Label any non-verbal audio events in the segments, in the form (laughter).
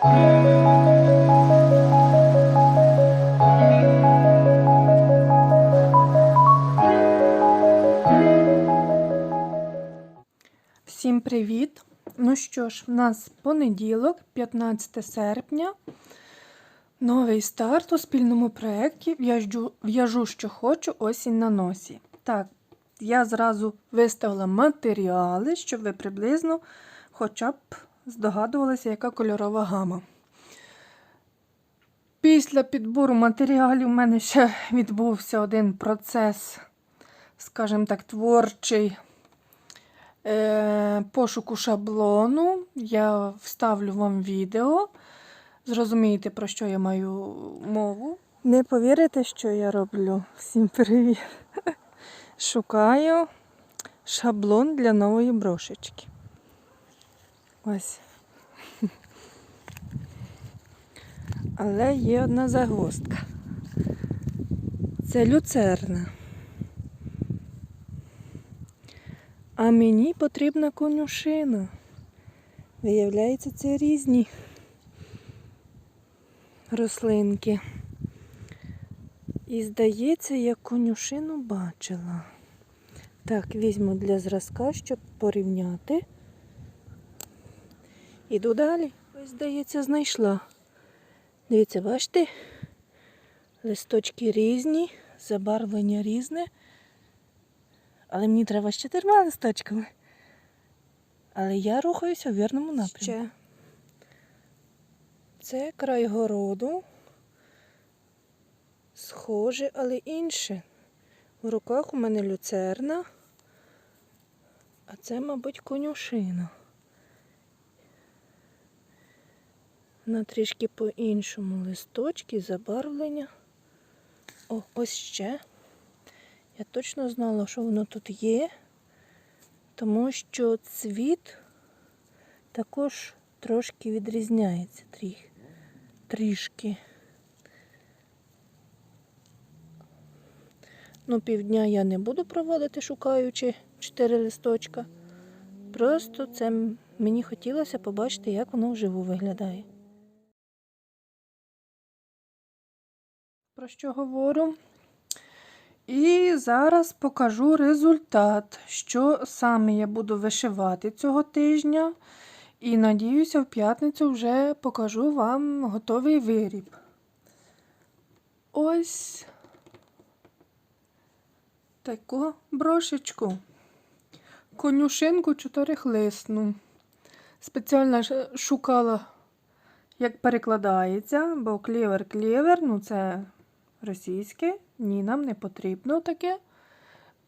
Всім привіт! Ну що ж, в нас понеділок, 15 серпня. Новий старт у спільному проєкті В'яжу, що хочу, осінь на носі. Так, я зразу виставила матеріали, щоб ви приблизно хоча б здогадувалися, яка кольорова гама. Після підбору матеріалів у мене ще відбувся один процес, скажімо так, творчий е, пошуку шаблону. Я вставлю вам відео. Зрозумієте, про що я маю мову. Не повірите, що я роблю. Всім привіт. (laughs) Шукаю шаблон для нової брошечки. Ось. Але є одна загвоздка. Це люцерна. А мені потрібна конюшина. Виявляється, це різні рослинки. І здається, я конюшину бачила. Так, візьму для зразка, щоб порівняти. Іду далі. Ось, здається, знайшла. Дивіться, бачите? Листочки різні, забарвлення різне. Але мені треба з чотирма листочками. Але я рухаюся в вірному напрямку. Ще. Це край городу. Схоже, але інше. В руках у мене люцерна, а це, мабуть, конюшина. Вона трішки по-іншому листочки, забарвлення. О, ось ще. Я точно знала, що воно тут є, тому що цвіт також трошки відрізняється трішки. Ну, півдня я не буду проводити, шукаючи чотири листочка. Просто це мені хотілося побачити, як воно вживу виглядає. Про що говорю? І зараз покажу результат, що саме я буду вишивати цього тижня. І надіюся, в п'ятницю вже покажу вам готовий виріб. Ось таку брошечку. Конюшинку чотирихлисну. Спеціально шукала, як перекладається, бо клєвер-клєвер, ну це російське, ні, нам не потрібно таке.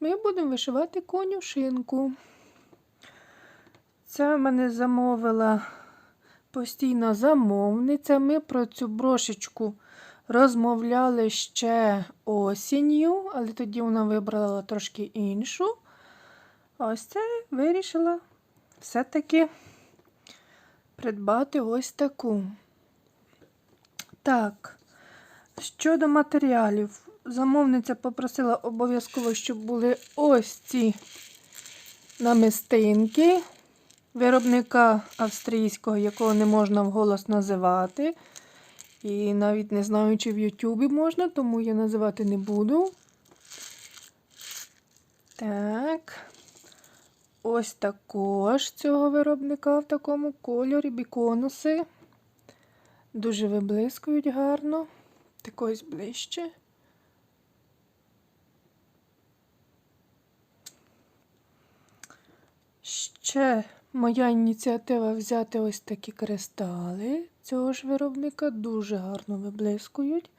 Ми будемо вишивати конюшинку. Це в мене замовила постійна замовниця. Ми про цю брошечку розмовляли ще осінню, але тоді вона вибрала трошки іншу. Ось це вирішила все-таки придбати ось таку. Так. Щодо матеріалів, замовниця попросила обов'язково, щоб були ось ці намистинки виробника австрійського, якого не можна вголос називати. І навіть не знаю, чи в Ютубі можна, тому я називати не буду. Так. Ось також цього виробника в такому кольорі біконуси. Дуже виблискують гарно. Так ось ближче. Ще моя ініціатива взяти ось такі кристали цього ж виробника. Дуже гарно виблискують.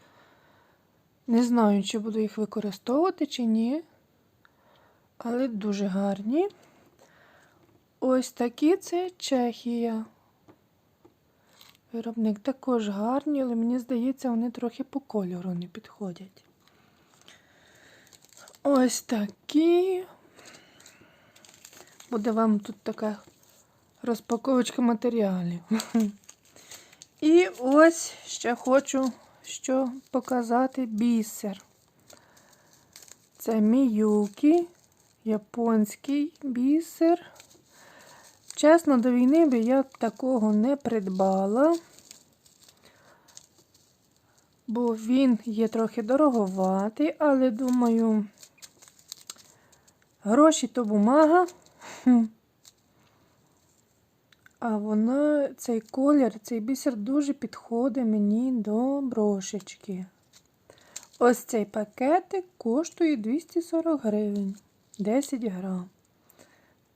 Не знаю, чи буду їх використовувати, чи ні. Але дуже гарні. Ось такі це Чехія. Виробник також гарні, але мені здається, вони трохи по кольору не підходять. Ось такі. Буде вам тут така розпаковочка матеріалів. І ось ще хочу що показати бісер. Це міюкі, японський бісер. Чесно, до війни би я такого не придбала. бо він є трохи дороговатий, але думаю, гроші то бумага. А вона, цей колір, цей бісер дуже підходить мені до брошечки. Ось цей пакетик коштує 240 гривень, 10 грам.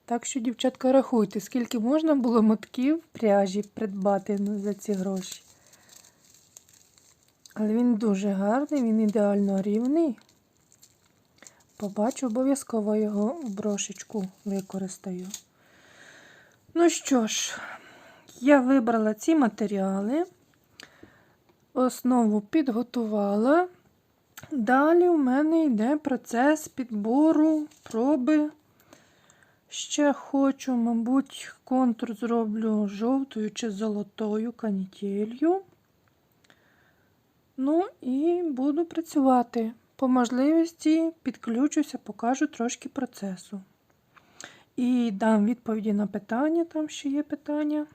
Так що, дівчатка, рахуйте, скільки можна було мотків пряжі придбати за ці гроші. Але він дуже гарний, він ідеально рівний. Побачу, обов'язково його брошечку використаю. Ну що ж, я вибрала ці матеріали, основу підготувала. Далі у мене йде процес підбору, проби. Ще хочу, мабуть, контур зроблю жовтою чи золотою канітелью. Ну і буду працювати. По можливості підключуся, покажу трошки процесу. І дам відповіді на питання, там ще є питання.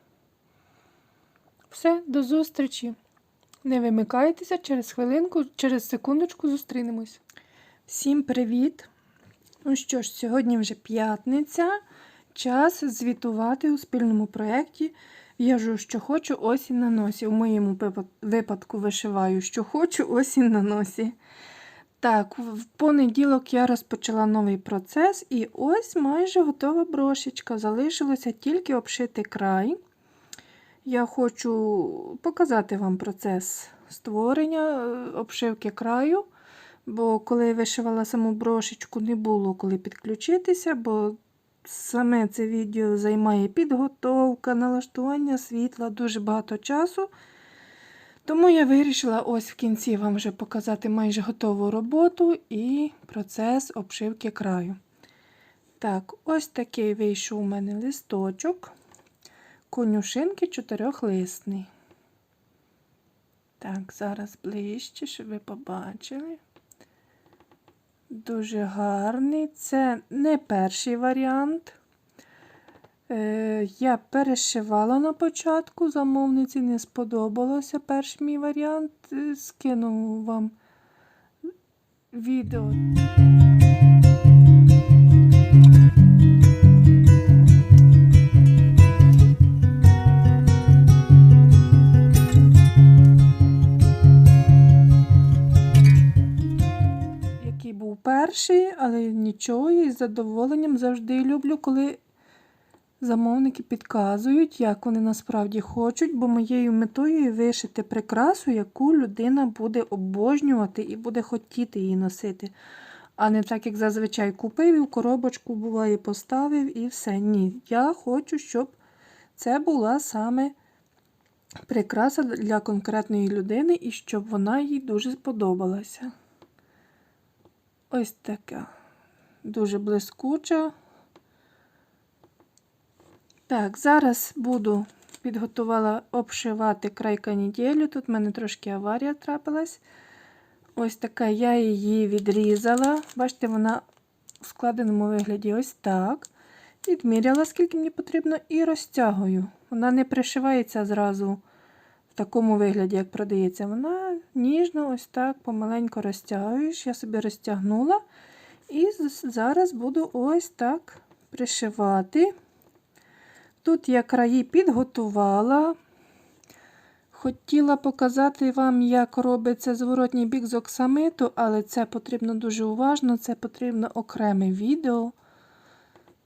Все, до зустрічі. Не вимикайтеся, через хвилинку, через секундочку зустрінемось. Всім привіт! Ну що ж, сьогодні вже п'ятниця. Час звітувати у спільному проєкті. В'яжу, що хочу, осінь на носі. У моєму випадку вишиваю, що хочу, осінь на носі. Так, в понеділок я розпочала новий процес, і ось майже готова брошечка. Залишилося тільки обшити край. Я хочу показати вам процес створення е, обшивки краю. Бо коли я вишивала саму брошечку, не було коли підключитися, бо саме це відео займає підготовка, налаштування світла, дуже багато часу. Тому я вирішила ось в кінці вам вже показати майже готову роботу і процес обшивки краю. Так, ось такий вийшов у мене листочок. Конюшинки чотирьохлисний. Так, зараз ближче, щоб ви побачили. Дуже гарний. Це не перший варіант. Е, Я перешивала на початку, замовниці не сподобалося перший мій варіант. Е, Скину вам відео. Перший, але нічого, і з задоволенням завжди люблю, коли замовники підказують, як вони насправді хочуть, бо моєю метою є вишити прикрасу, яку людина буде обожнювати і буде хотіти її носити. А не так, як зазвичай купив і в коробочку буває, поставив і все. Ні. Я хочу, щоб це була саме прикраса для конкретної людини і щоб вона їй дуже сподобалася. Ось така. Дуже блискуча. Так, зараз буду підготувала обшивати край канітелю. Тут в мене трошки аварія трапилась. Ось така я її відрізала. Бачите, вона в складеному вигляді ось так. Відміряла, скільки мені потрібно, і розтягую. Вона не пришивається зразу в такому вигляді, як продається. Вона ніжно, ось так, помаленько розтягуєш. Я собі розтягнула. І зараз буду ось так пришивати. Тут я краї підготувала. Хотіла показати вам, як робиться зворотній бік з оксамиту, але це потрібно дуже уважно, це потрібно окреме відео.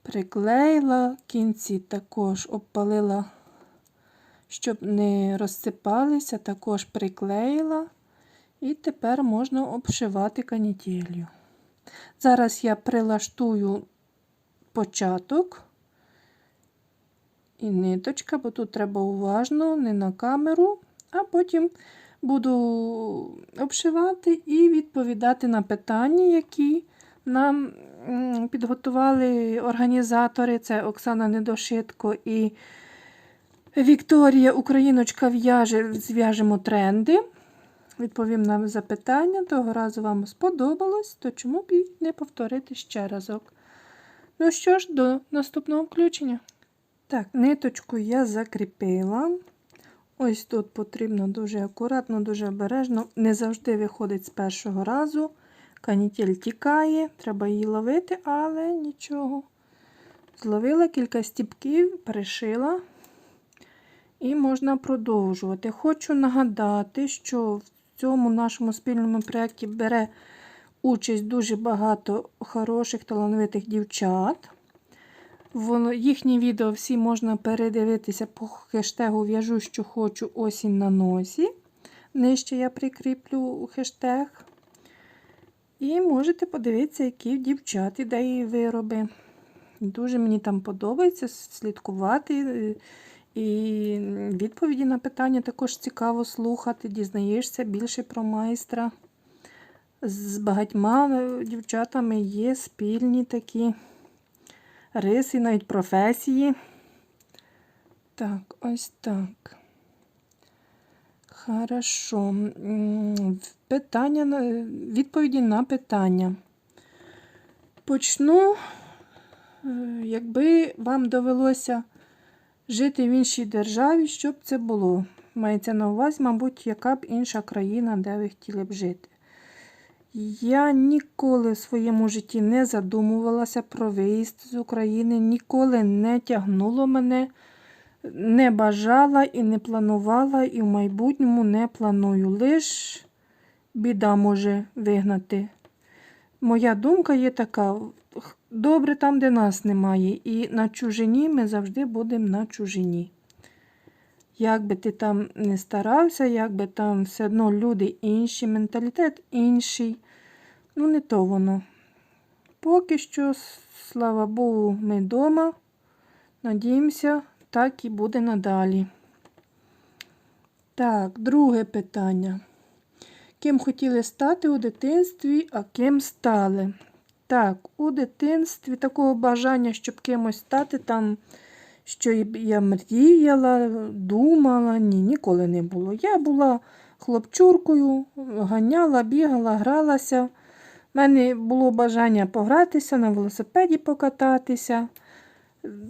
Приклеїла, кінці також обпалила, щоб не розсипалися, також приклеїла. І тепер можна обшивати канітелью. Зараз я прилаштую початок і ниточка, бо тут треба уважно, не на камеру, а потім буду обшивати і відповідати на питання, які нам підготували організатори. Це Оксана Недошитко і Вікторія Україночка в'яже, зв'яжемо тренди. Відповім на запитання, того разу вам сподобалось, то чому б і не повторити ще разок. Ну що ж, до наступного включення. Так, ниточку я закріпила. Ось тут потрібно дуже акуратно, дуже обережно. Не завжди виходить з першого разу. Канітель тікає, треба її ловити, але нічого. Зловила кілька стіпків, перешила. І можна продовжувати. Хочу нагадати, що в цьому нашому спільному проєкті бере участь дуже багато хороших талановитих дівчат. Їхні відео всі можна передивитися по хештегу В'яжу, що хочу осінь на носі. Нижче я прикріплю хештег. І можете подивитися, які в дівчат ідеї вироби. Дуже мені там подобається слідкувати. І відповіді на питання також цікаво слухати, дізнаєшся більше про майстра. З багатьма е, дівчатами є спільні такі риси, навіть професії. Так, ось так. Хорошо. Питання, відповіді на питання. Почну, е, якби вам довелося жити в іншій державі, що б це було? Мається на увазі, мабуть, яка б інша країна, де ви хотіли б жити. Я ніколи в своєму житті не задумувалася про виїзд з України, ніколи не тягнуло мене, не бажала і не планувала, і в майбутньому не планую. Лиш біда може вигнати. Моя думка є така: добре там, де нас немає, і на чужині ми завжди будемо на чужині. Як би ти там не старався, як би там все одно люди інші, менталітет інший. Ну, не то воно. Поки що, слава Богу, ми вдома. Надіємося, так і буде надалі. Так, друге питання. Ким хотіли стати у дитинстві, а ким стали? Так, у дитинстві такого бажання, щоб кимось стати, там, що я мріяла, думала, ні, ніколи не було. Я була хлопчуркою, ганяла, бігала, гралася. У мене було бажання погратися, на велосипеді покататися.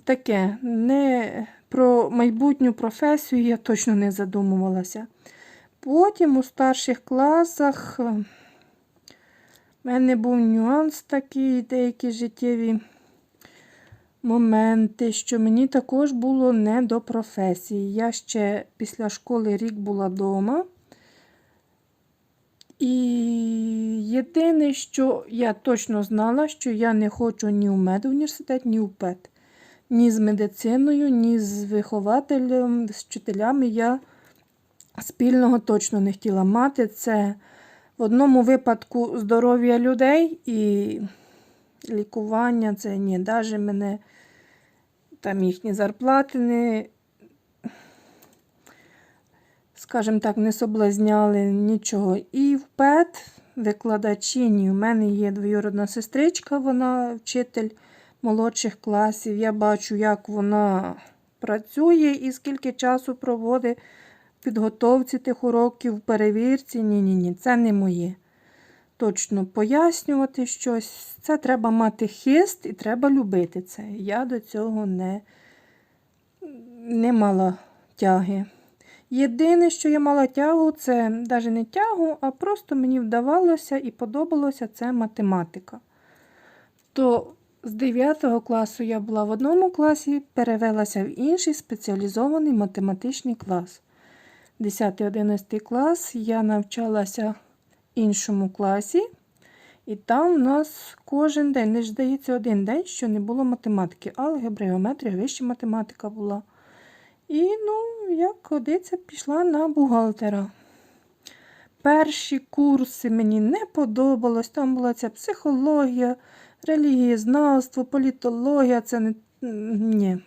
Таке, не про майбутню професію я точно не задумувалася. Потім у старших класах в мене був нюанс такий, деякі життєві моменти, що мені також було не до професії. Я ще після школи рік була вдома. І єдине, що я точно знала, що я не хочу ні в медуніверситет, ні в ПЕТ. Ні з медициною, ні з вихователем, з вчителями я спільного точно не хотіла мати. Це в одному випадку здоров'я людей і лікування це ні, навіть мене там їхні зарплати не, скажімо так, не соблазняли нічого. І в ПЕТ викладачі, ні, у мене є двоюродна сестричка, вона вчитель молодших класів. Я бачу, як вона працює і скільки часу проводить підготовці тих уроків, в перевірці. Ні-ні ні, це не моє. Точно пояснювати щось. Це треба мати хист і треба любити це. Я до цього не, не мала тяги. Єдине, що я мала тягу, це навіть не тягу, а просто мені вдавалося і подобалося це математика. То з 9 класу я була в одному класі, перевелася в інший спеціалізований математичний клас. 10-11 клас я навчалася в іншому класі, і там у нас кожен день, не здається, один день, що не було математики. Алгебра, геометрія, вища математика була. І, ну, як годиться, пішла на бухгалтера. Перші курси мені не подобалось. Там була ця психологія, релігієзнавство, політологія. Це не, ні,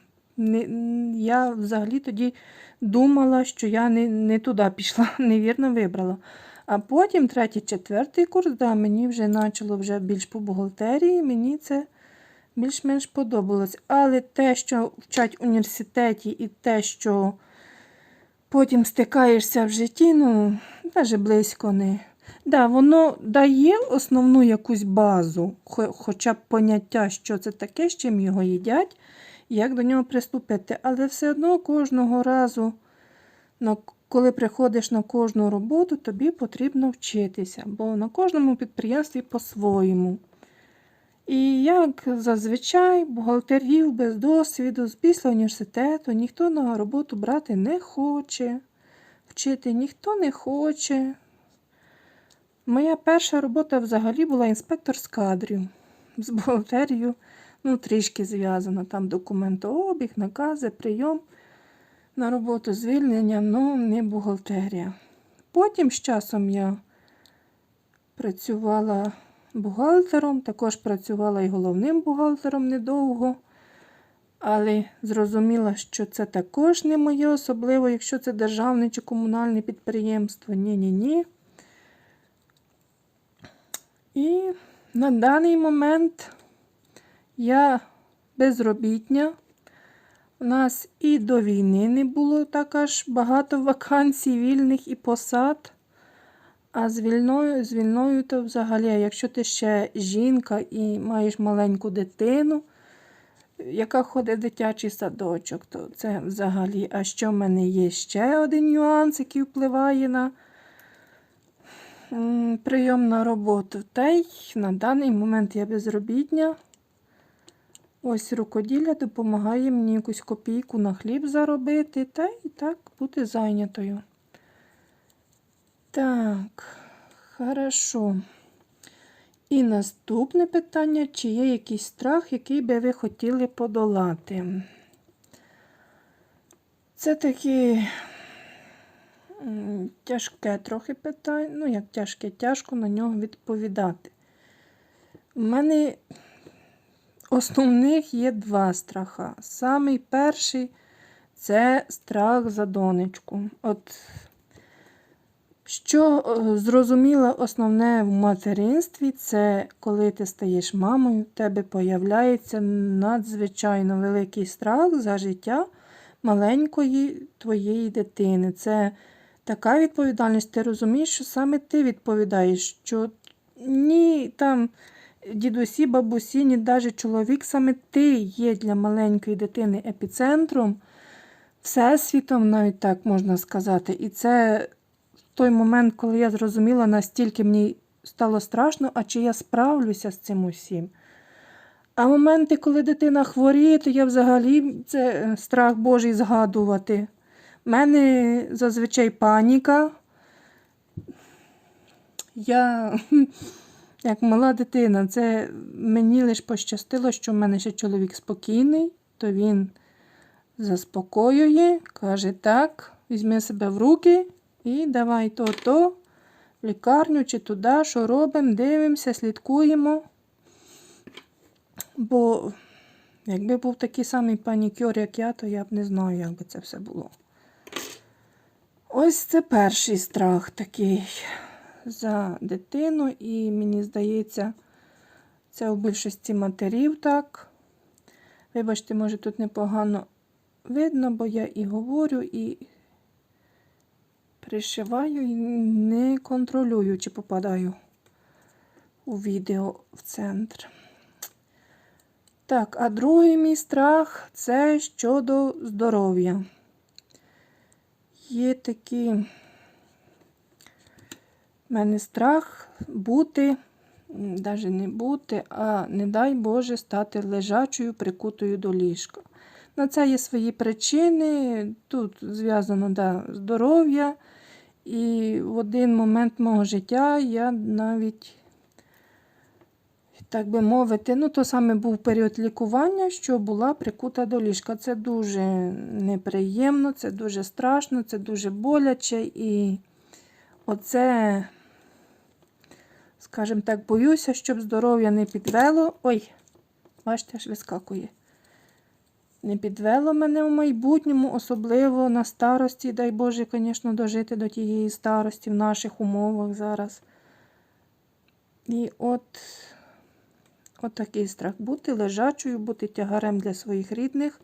не, я взагалі тоді думала, що я не, не туди пішла, (laughs) невірно вибрала. А потім третій, четвертий курс, да, мені вже почало вже більш по бухгалтерії, мені це більш-менш подобалось. Але те, що вчать в університеті, і те, що потім стикаєшся в житті, ну, навіть близько не. Да, воно дає основну якусь базу, хоча б поняття, що це таке, з чим його їдять, як до нього приступити. Але все одно кожного разу коли приходиш на кожну роботу, тобі потрібно вчитися, бо на кожному підприємстві по-своєму. І як зазвичай, бухгалтерів без досвіду, з після університету ніхто на роботу брати не хоче, вчити ніхто не хоче. Моя перша робота взагалі була інспектор з кадрів. З бухгалтерією, ну, трішки зв'язано. Там документообіг, накази, прийом на роботу, звільнення, ну, не бухгалтерія. Потім з часом я працювала бухгалтером, також працювала і головним бухгалтером недовго. Але зрозуміла, що це також не моє, особливо, якщо це державне чи комунальне підприємство. Ні-ні-ні. І на даний момент я безробітня. У нас і до війни не було так аж багато вакансій вільних і посад. А з вільною, з вільною то взагалі, якщо ти ще жінка і маєш маленьку дитину, яка ходить в дитячий садочок, то це взагалі. А що в мене є ще один нюанс, який впливає на прийом на роботу. Та й на даний момент я безробітня. Ось рукоділля допомагає мені якусь копійку на хліб заробити, та й так бути зайнятою. Так, хорошо. І наступне питання: чи є якийсь страх, який би ви хотіли подолати? Це таке тяжке трохи питання. Ну, як тяжке, тяжко на нього відповідати. У мене основних є два страха. Самий перший це страх за донечку. От що е, зрозуміло основне в материнстві, це коли ти стаєш мамою, в тебе появляється надзвичайно великий страх за життя маленької твоєї дитини. Це така відповідальність, ти розумієш, що саме ти відповідаєш, що ні там дідусі, бабусі, ні навіть чоловік, саме ти є для маленької дитини епіцентром, всесвітом, навіть так можна сказати. І це той момент, коли я зрозуміла, настільки мені стало страшно, а чи я справлюся з цим усім. А моменти, коли дитина хворіє, то я взагалі це е, страх Божий згадувати. У мене зазвичай паніка. Я, як мала дитина, це мені лише пощастило, що в мене ще чоловік спокійний, то він заспокоює, каже, так, візьми себе в руки. І давай то-то, в лікарню чи туди, що робимо, дивимося, слідкуємо. Бо, якби був такий самий панікюр, як я, то я б не знаю, як би це все було. Ось це перший страх такий за дитину, і мені здається, це у більшості матерів так. Вибачте, може, тут непогано видно, бо я і говорю, і пришиваю і не контролюю, чи попадаю у відео в центр. Так, а другий мій страх це щодо здоров'я. Є такий в мене страх бути, навіть не бути, а не дай Боже стати лежачою, прикутою до ліжка. На це є свої причини. Тут зв'язано да, здоров'я. І в один момент мого життя я навіть, так би мовити, ну, то саме був період лікування, що була прикута до ліжка. Це дуже неприємно, це дуже страшно, це дуже боляче. І оце, скажімо так, боюся, щоб здоров'я не підвело. Ой, бачите, аж вискакує не підвело мене в майбутньому, особливо на старості, дай Боже, звісно, дожити до тієї старості в наших умовах зараз. І от, от такий страх бути лежачою, бути тягарем для своїх рідних,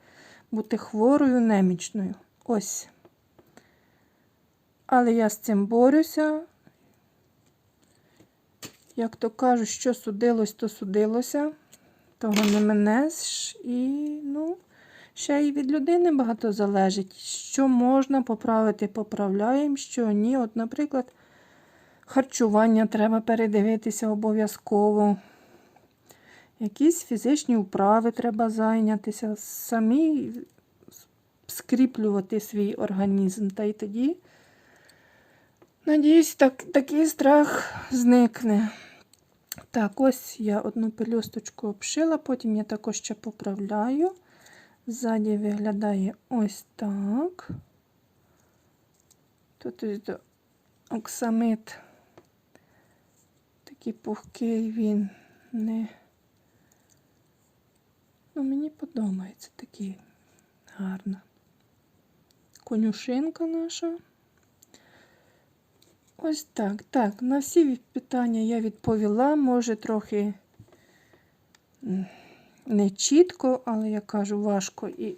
бути хворою, немічною. Ось. Але я з цим борюся. Як то кажуть, що судилось, то судилося, того не мене. І, ну, Ще й від людини багато залежить, що можна поправити, поправляємо, що ні. От, наприклад, харчування треба передивитися обов'язково. Якісь фізичні вправи треба зайнятися, самі скріплювати свій організм. Та й тоді, надіюсь, так, такий страх зникне. Так, ось я одну пелюсточку обшила, потім я також ще поправляю. Ззаді виглядає ось так. Тут ось оксамит такий пухкий він не. Ну, мені подобається такий гарно. Конюшинка наша. Ось так. Так, на всі питання я відповіла. Може, трохи не чітко, але я кажу, важко і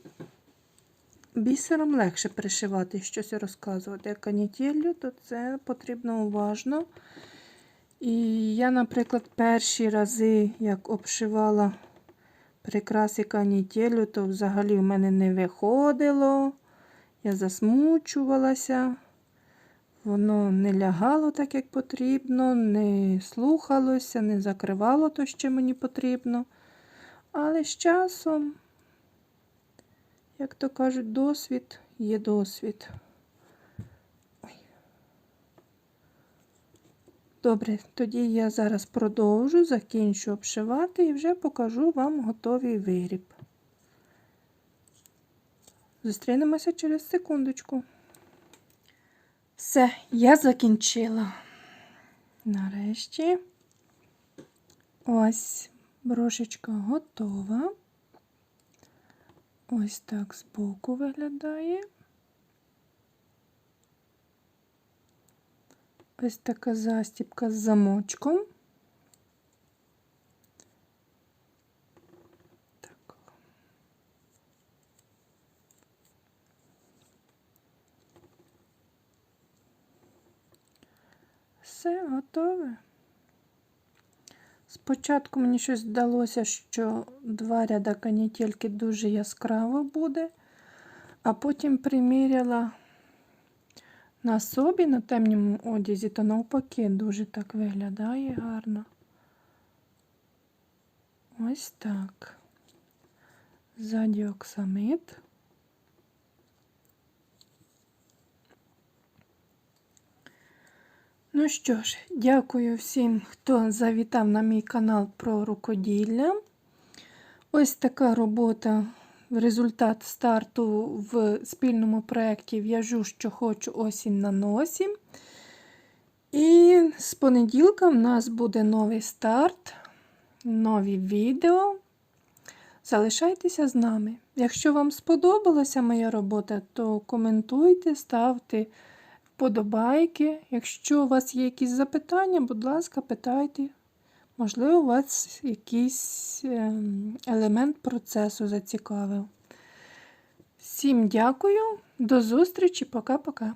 бісером легше пришивати щось розказувати. Як канітеллю, то це потрібно уважно. І я, наприклад, перші рази, як обшивала прикраси канітелю, то взагалі в мене не виходило. Я засмучувалася. Воно не лягало так, як потрібно, не слухалося, не закривало то, що мені потрібно. Але з часом, як то кажуть, досвід є досвід. Добре, тоді я зараз продовжу, закінчу обшивати і вже покажу вам готовий виріб. Зустрінемося через секундочку. Все, я закінчила. Нарешті ось брошечка готова. Ось так збоку виглядає. Ось така застібка з замочком. Так. Все готове. Спочатку мені щось здалося, що два ряда канітельки дуже яскраво буде, а потім приміряла на собі, на темному одязі, то навпаки дуже так виглядає гарно. Ось так. Ззаді оксамит. Ну що ж, дякую всім, хто завітав на мій канал про рукоділля. Ось така робота, результат старту в спільному проєкті В'яжу, що хочу осінь на носі. І з понеділка в нас буде новий старт, нові відео. Залишайтеся з нами. Якщо вам сподобалася моя робота, то коментуйте, ставте вподобайки. Якщо у вас є якісь запитання, будь ласка, питайте. Можливо, у вас якийсь ем, елемент процесу зацікавив. Всім дякую, до зустрічі, пока-пока.